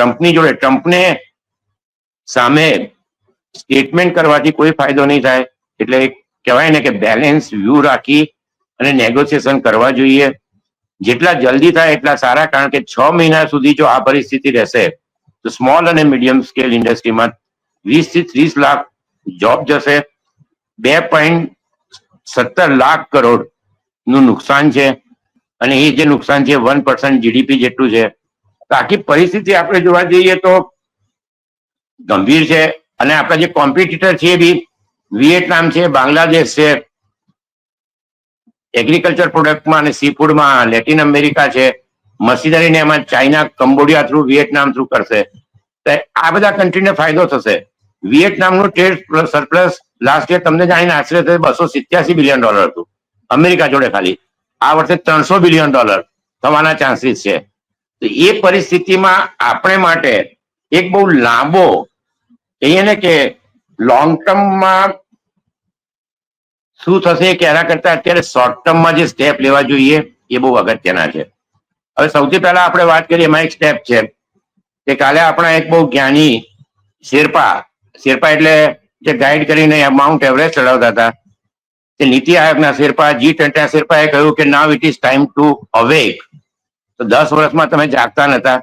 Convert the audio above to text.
ટ્રમ્પની જોડે, ટ્રમ્પને સામે સ્ટેટમેન્ટ કરવાથી કોઈ ફાયદો નહીં થાય. એટલે કહેવાય ને કે બેલેન્સ વ્યૂ રાખી અને નેગોશિએશન કરવા જોઈએ. જેટલા જલ્દી થાય એટલા સારા, કારણ કે છ મહિના સુધી જો આ પરિસ્થિતિ રહેશે, તો સ્મોલ અને મીડિયમ સ્કેલ ઇન્ડસ્ટ્રીમાં વીસથી ત્રીસ લાખ જોબ જશે. બે પોઈન્ટ સત્તર લાખ કરોડનું નુકસાન છે. અને એ જે નુકસાન છે વન પર્સન્ટ જીડીપી જેટલું છે આખી પરિસ્થિતિ આપણે જોવા જઈએ તો ગંભીર છે. અને આપણા જે કોમ્પિટિટર છે બી વિયેટનામ છે, બાંગ્લાદેશ છે એગ્રીકલ્ચર પ્રોડક્ટમાં અને સી ફૂડમાં લેટિન અમેરિકા છે મશીનરીને એમાં China, Cambodia through Vietnam through કરશે. તો આ બધા કન્ટ્રીને ફાયદો થશે. વિયેટનામનું ટ્રેડ સરપ્લસ લાસ્ટ યર તમને જાણીને આશરે બસો સિત્યાસી બિલિયન ડોલર હતું. અમેરિકા જોડે ખાલી. આ વર્ષે ત્રણસો બિલિયન ડોલર થવાના ચાન્સીસ છે. તો એ પરિસ્થિતિમાં આપણે માટે એક બહુ લાંબો કહીએ ને કે લોંગ ટર્મમાં શું થશે કે એના કરતા અત્યારે શોર્ટ ટર્મમાં જે સ્ટેપ લેવા જોઈએ એ બહુ અગત્યના છે. હવે સૌથી પહેલા આપણે વાત કરીએ, એમાં એક સ્ટેપ છે કે કાલે આપણા એક બહુ જ્ઞાની શેરપા શેરપા એટલે જે ગાઈડ કરીને માઉન્ટ એવરેસ્ટ ચડાવતા હતા. તે નીતિ આયોગના શેરપા જી ટ્વેન્ટી શેરપાએ કહ્યું કે now it is time to awake તો દસ વર્ષમાં તમે જાગતા નતા.